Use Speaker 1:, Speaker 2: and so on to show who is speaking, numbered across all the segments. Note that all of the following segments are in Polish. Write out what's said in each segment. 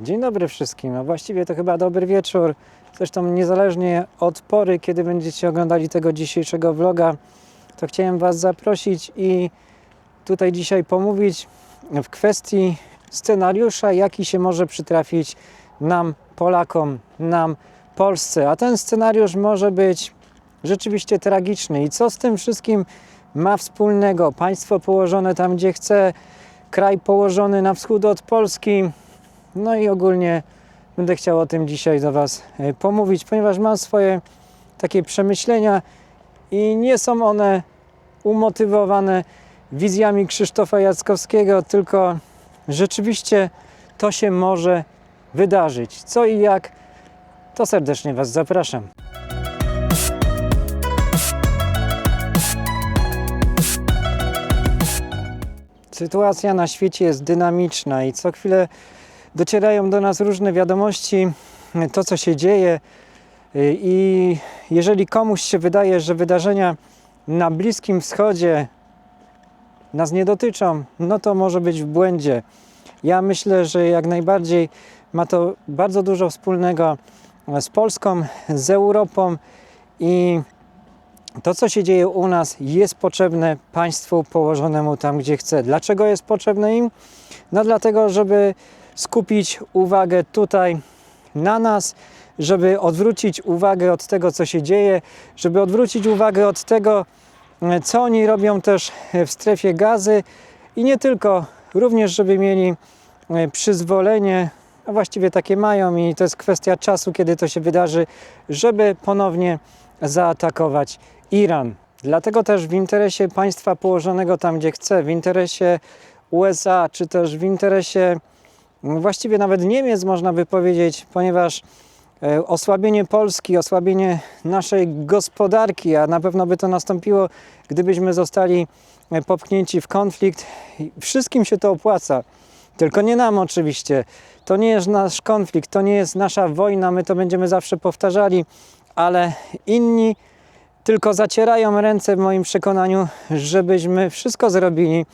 Speaker 1: Dzień dobry wszystkim, a właściwie to chyba dobry wieczór. Zresztą niezależnie od pory, kiedy będziecie oglądali tego dzisiejszego vloga, to chciałem Was zaprosić i tutaj dzisiaj pomówić w kwestii scenariusza, jaki się może przytrafić nam, Polakom, nam, Polsce. A ten scenariusz może być rzeczywiście tragiczny. I co z tym wszystkim ma wspólnego? Państwo położone tam, gdzie chce, kraj położony na wschód od Polski. No i ogólnie będę chciał o tym dzisiaj do Was e, pomówić, ponieważ mam swoje takie przemyślenia i nie są one umotywowane wizjami Krzysztofa Jackowskiego, tylko rzeczywiście to się może wydarzyć. Co i jak, to serdecznie Was zapraszam. Sytuacja na świecie jest dynamiczna i co chwilę docierają do nas różne wiadomości, to co się dzieje. I jeżeli komuś się wydaje, że wydarzenia na Bliskim Wschodzie nas nie dotyczą, no to może być w błędzie. Ja myślę, że jak najbardziej ma to bardzo dużo wspólnego z Polską, z Europą i to, co się dzieje u nas, jest potrzebne państwu położonemu tam, gdzie chce. Dlaczego jest potrzebne im? No dlatego, żeby skupić uwagę tutaj na nas, żeby odwrócić uwagę od tego, co się dzieje, żeby odwrócić uwagę od tego, co oni robią też w strefie gazy i nie tylko, również żeby mieli e, przyzwolenie, a właściwie takie mają i to jest kwestia czasu, kiedy to się wydarzy, żeby ponownie zaatakować Iran. Dlatego też w interesie państwa położonego tam, gdzie chce, w interesie USA, czy też w interesie właściwie nawet Niemiec, można by powiedzieć, ponieważ e, osłabienie Polski, osłabienie naszej gospodarki, a na pewno by to nastąpiło, gdybyśmy zostali e, popchnięci w konflikt, wszystkim się to opłaca. Tylko nie nam oczywiście. To nie jest nasz konflikt, to nie jest nasza wojna, my to będziemy zawsze powtarzali, ale inni tylko zacierają ręce w moim przekonaniu, żebyśmy wszystko zrobili.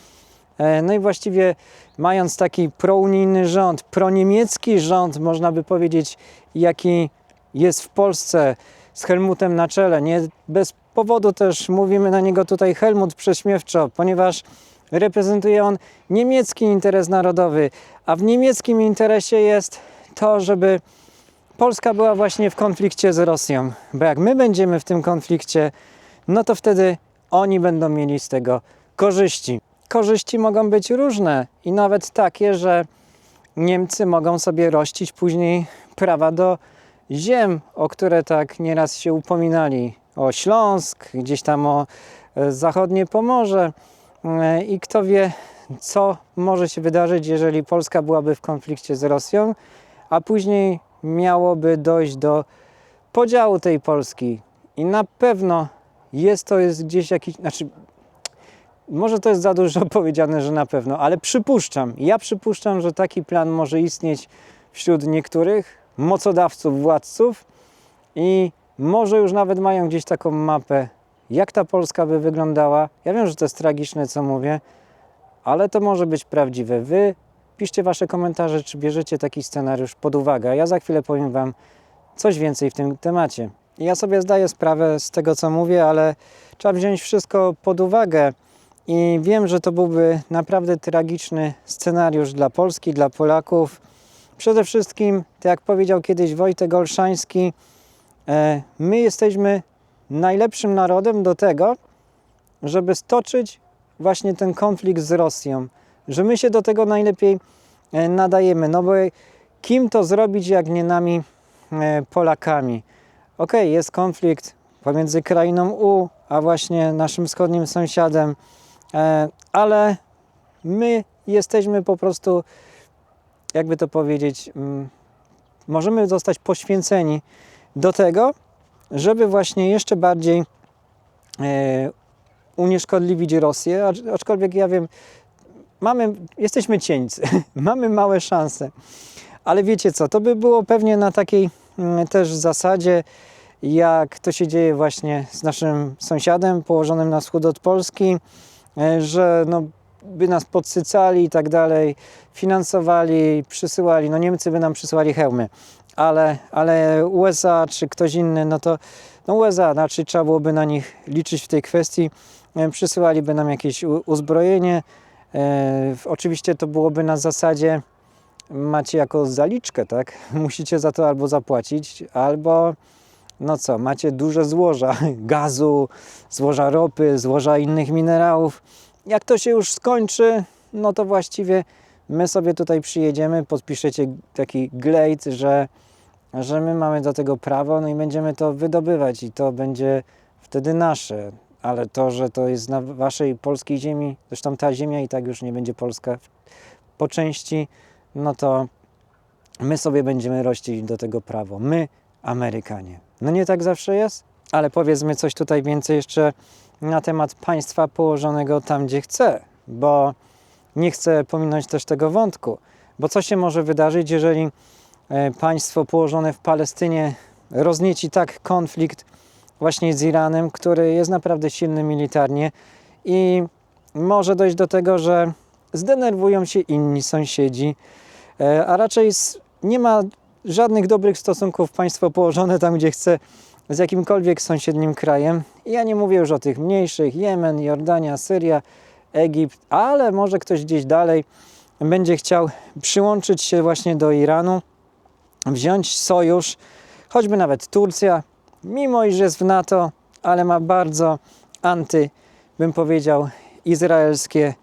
Speaker 1: E, No i właściwie mając taki prounijny rząd, proniemiecki rząd, można by powiedzieć, jaki jest w Polsce z Helmutem na czele. Nie bez powodu też mówimy na niego tutaj Helmut prześmiewczo, ponieważ reprezentuje on niemiecki interes narodowy, a w niemieckim interesie jest to, żeby Polska była właśnie w konflikcie z Rosją. Bo jak my będziemy w tym konflikcie, no to wtedy oni będą mieli z tego korzyści. Korzyści mogą być różne i nawet takie, że Niemcy mogą sobie rościć później prawa do ziem, o które tak nieraz się upominali. O Śląsk, gdzieś tam o e, zachodnie Pomorze. E, I kto wie, co może się wydarzyć, jeżeli Polska byłaby w konflikcie z Rosją, a później miałoby dojść do podziału tej Polski. I na pewno jest to jest gdzieś jakiś, znaczy może to jest za dużo powiedziane, że na pewno, ale przypuszczam, ja przypuszczam, że taki plan może istnieć wśród niektórych mocodawców, władców i może już nawet mają gdzieś taką mapę, jak ta Polska by wyglądała. Ja wiem, że to jest tragiczne, co mówię, ale to może być prawdziwe. Wy piszcie Wasze komentarze, czy bierzecie taki scenariusz pod uwagę. Ja za chwilę powiem Wam coś więcej w tym temacie. Ja sobie zdaję sprawę z tego, co mówię, ale trzeba wziąć wszystko pod uwagę. I wiem, że to byłby naprawdę tragiczny scenariusz dla Polski, dla Polaków. Przede wszystkim, tak jak powiedział kiedyś Wojtek Olszański, e, my jesteśmy najlepszym narodem do tego, żeby stoczyć właśnie ten konflikt z Rosją. Że my się do tego najlepiej e, nadajemy. No bo kim to zrobić, jak nie nami, e, Polakami? Okej, jest konflikt pomiędzy krainą U, a właśnie naszym wschodnim sąsiadem. E, ale my jesteśmy po prostu, jakby to powiedzieć, mm, możemy zostać poświęceni do tego, żeby właśnie jeszcze bardziej e, unieszkodliwić Rosję, acz- aczkolwiek ja wiem, mamy, jesteśmy cieńcy, mamy małe szanse, ale wiecie co, to by było pewnie na takiej mm, też zasadzie, jak to się dzieje właśnie z naszym sąsiadem położonym na wschód od Polski, że no, by nas podsycali i tak dalej, finansowali, przysyłali. No Niemcy by nam przysłali hełmy, ale, ale USA czy ktoś inny, no to no USA, znaczy trzeba byłoby na nich liczyć w tej kwestii. E, Przysyłaliby nam jakieś uzbrojenie. E, oczywiście to byłoby na zasadzie macie jako zaliczkę, tak? Musicie za to albo zapłacić, albo no co, macie duże złoża gazu, złoża ropy, złoża innych minerałów. Jak to się już skończy, no to właściwie my sobie tutaj przyjedziemy, podpiszecie taki glejt, że, że my mamy do tego prawo, no i będziemy to wydobywać i to będzie wtedy nasze. Ale to, że to jest na waszej polskiej ziemi, zresztą ta ziemia i tak już nie będzie polska po części, no to my sobie będziemy rościć do tego prawo. My, Amerykanie. No nie tak zawsze jest, ale powiedzmy coś tutaj więcej jeszcze na temat państwa położonego tam, gdzie chce, bo nie chcę pominąć też tego wątku, bo co się może wydarzyć, jeżeli e, państwo położone w Palestynie roznieci tak konflikt właśnie z Iranem, który jest naprawdę silny militarnie i może dojść do tego, że zdenerwują się inni sąsiedzi, e, a raczej nie ma żadnych dobrych stosunków państwo położone tam, gdzie chce z jakimkolwiek sąsiednim krajem. Ja nie mówię już o tych mniejszych, Jemen, Jordania, Syria, Egipt, ale może ktoś gdzieś dalej będzie chciał przyłączyć się właśnie do Iranu, wziąć sojusz, choćby nawet Turcja, mimo iż jest w NATO, ale ma bardzo anty, bym powiedział, izraelskie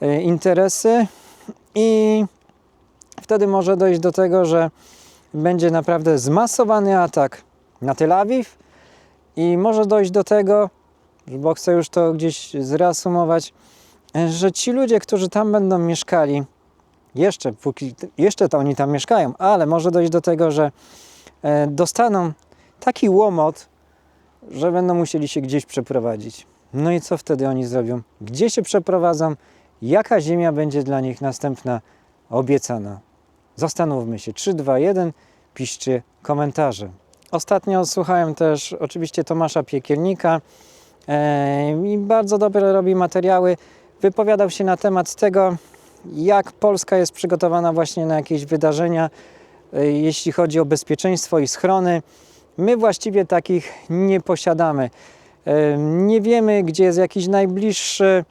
Speaker 1: e, interesy i wtedy może dojść do tego, że będzie naprawdę zmasowany atak na Tel Awiw i może dojść do tego, bo chcę już to gdzieś zreasumować, że ci ludzie, którzy tam będą mieszkali, jeszcze, póki, jeszcze to oni tam mieszkają, ale może dojść do tego, że e, dostaną taki łomot, że będą musieli się gdzieś przeprowadzić. No i co wtedy oni zrobią? Gdzie się przeprowadzą? Jaka ziemia będzie dla nich następna obiecana? Zastanówmy się. 3, 2, 1. Piszcie komentarze. Ostatnio słuchałem też oczywiście Tomasza Piekielnika e, i bardzo dobre robi materiały. Wypowiadał się na temat tego, jak Polska jest przygotowana właśnie na jakieś wydarzenia, e, jeśli chodzi o bezpieczeństwo i schrony. My właściwie takich nie posiadamy. E, Nie wiemy, gdzie jest jakiś najbliższy.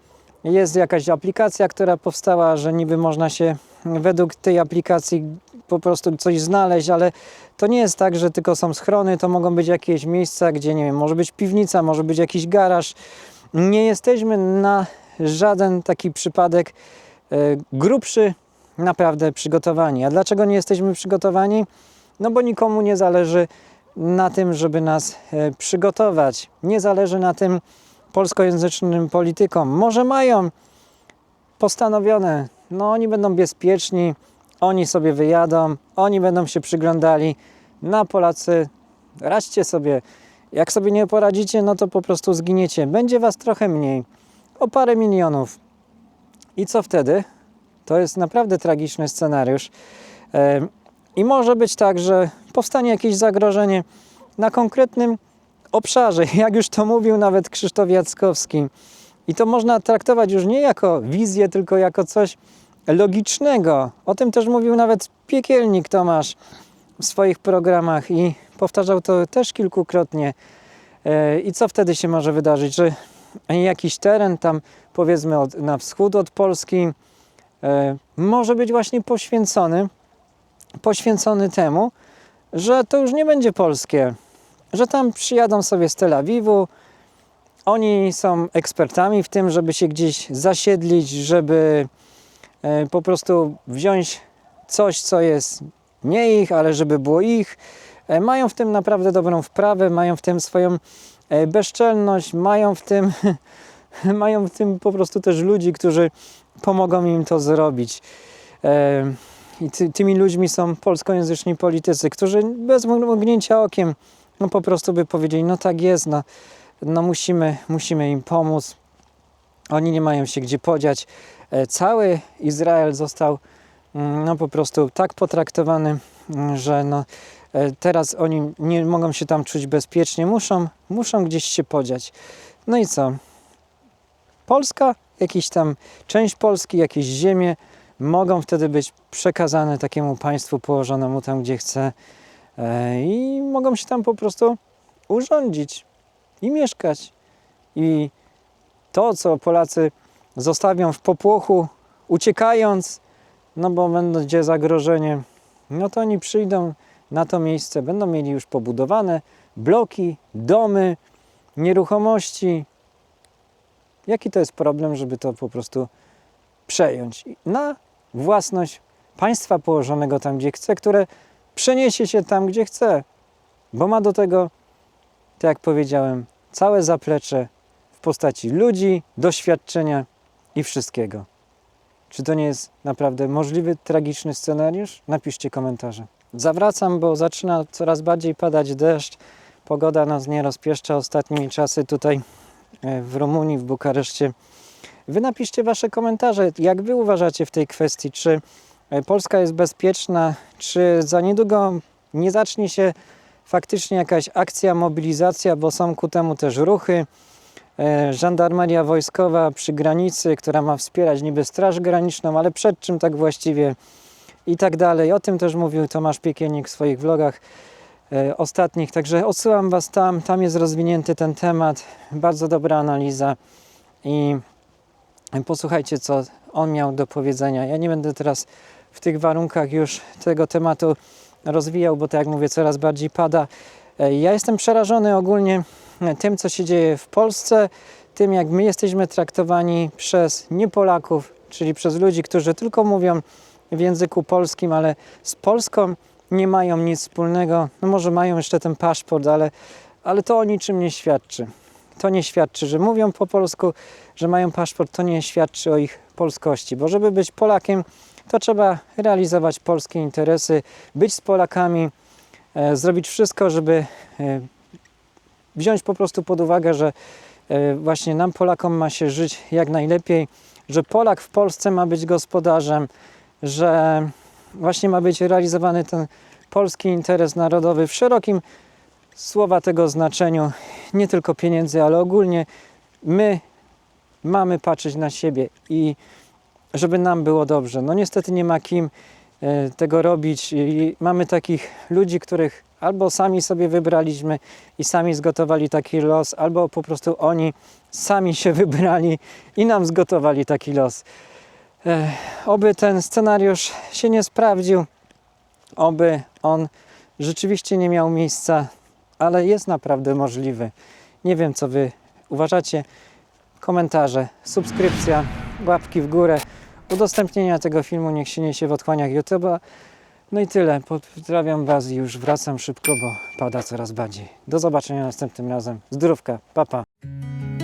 Speaker 1: Jest jakaś aplikacja, która powstała, że niby można się według tej aplikacji po prostu coś znaleźć, ale to nie jest tak, że tylko są schrony, to mogą być jakieś miejsca, gdzie nie wiem, może być piwnica, może być jakiś garaż. Nie jesteśmy na żaden taki przypadek e, grubszy naprawdę przygotowani. A dlaczego nie jesteśmy przygotowani? No bo nikomu nie zależy na tym, żeby nas e, przygotować. Nie zależy na tym polskojęzycznym politykom. Może mają postanowione, no oni będą bezpieczni, oni sobie wyjadą, oni będą się przyglądali. Na Polacy, radźcie sobie. Jak sobie nie poradzicie, no to po prostu zginiecie. Będzie was trochę mniej, o parę milionów. I co wtedy? To jest naprawdę tragiczny scenariusz. I może być tak, że powstanie jakieś zagrożenie na konkretnym obszarze, jak już to mówił nawet Krzysztof Jackowski. I to można traktować już nie jako wizję, tylko jako coś logicznego. O tym też mówił nawet piekielnik Tomasz w swoich programach i powtarzał to też kilkukrotnie. E, I co wtedy się może wydarzyć, że jakiś teren tam powiedzmy od, na wschód od Polski e, może być właśnie poświęcony, poświęcony temu, że to już nie będzie polskie, że tam przyjadą sobie z Tel Awiwu, oni są ekspertami w tym, żeby się gdzieś zasiedlić, żeby e, po prostu wziąć coś, co jest nie ich, ale żeby było ich. E, Mają w tym naprawdę dobrą wprawę, mają w tym swoją e, bezczelność, mają w tym, mają w tym po prostu też ludzi, którzy pomogą im to zrobić. I ty, tymi ludźmi są polskojęzyczni politycy, którzy bez mrugnięcia okiem no po prostu by powiedzieli, no tak jest, no, no musimy, musimy im pomóc. Oni nie mają się gdzie podziać. E, Cały Izrael został mm, no po prostu tak potraktowany, mm, że no, e, teraz oni nie mogą się tam czuć bezpiecznie, muszą, muszą gdzieś się podziać. No i co? Polska jakiś tam część Polski, jakieś ziemie mogą wtedy być przekazane takiemu państwu położonemu tam, gdzie chce e, i mogą się tam po prostu urządzić i mieszkać. I to, co Polacy zostawią w popłochu, uciekając, no bo będzie zagrożenie, no to oni przyjdą na to miejsce, będą mieli już pobudowane bloki, domy, nieruchomości. Jaki to jest problem, żeby to po prostu przejąć na własność państwa położonego tam, gdzie chce, które przeniesie się tam, gdzie chce, bo ma do tego, tak jak powiedziałem, całe zaplecze w postaci ludzi, doświadczenia i wszystkiego. Czy to nie jest naprawdę możliwy, tragiczny scenariusz? Napiszcie komentarze. Zawracam, bo zaczyna coraz bardziej padać deszcz. Pogoda nas nie rozpieszcza ostatnimi czasy tutaj e, w Rumunii, w Bukareszcie. Wy napiszcie Wasze komentarze, jak Wy uważacie w tej kwestii, czy e, Polska jest bezpieczna, czy za niedługo nie zacznie się faktycznie jakaś akcja, mobilizacja, bo są ku temu też ruchy. E, Żandarmeria wojskowa przy granicy, która ma wspierać niby Straż Graniczną, ale przed czym tak właściwie i tak dalej. O tym też mówił Tomasz Piekielnik w swoich vlogach e, ostatnich, także odsyłam Was tam, tam jest rozwinięty ten temat, bardzo dobra analiza i posłuchajcie, co on miał do powiedzenia. Ja nie będę teraz w tych warunkach już tego tematu rozwijał, bo tak jak mówię, coraz bardziej pada. E, Ja jestem przerażony ogólnie e, tym, co się dzieje w Polsce, tym, jak my jesteśmy traktowani przez nie-Polaków, czyli przez ludzi, którzy tylko mówią w języku polskim, ale z Polską nie mają nic wspólnego. No może mają jeszcze ten paszport, ale, ale to o niczym nie świadczy. To nie świadczy, że mówią po polsku, że mają paszport, to nie świadczy o ich polskości, bo żeby być Polakiem, to trzeba realizować polskie interesy, być z Polakami, e, zrobić wszystko, żeby e, wziąć po prostu pod uwagę, że e, właśnie nam Polakom ma się żyć jak najlepiej, że Polak w Polsce ma być gospodarzem, że właśnie ma być realizowany ten polski interes narodowy w szerokim słowa tego znaczeniu, nie tylko pieniędzy, ale ogólnie my mamy patrzeć na siebie i żeby nam było dobrze. No niestety nie ma kim e, tego robić i mamy takich ludzi, których albo sami sobie wybraliśmy i sami zgotowali taki los, albo po prostu oni sami się wybrali i nam zgotowali taki los. E, oby ten scenariusz się nie sprawdził, oby on rzeczywiście nie miał miejsca, ale jest naprawdę możliwy. Nie wiem, co Wy uważacie. Komentarze, subskrypcja, łapki w górę, udostępnienia tego filmu niech się niesie w otchłaniach YouTube'a. No i tyle. Pozdrawiam Was i już wracam szybko, bo pada coraz bardziej. Do zobaczenia następnym razem. Zdrówka, papa. Pa.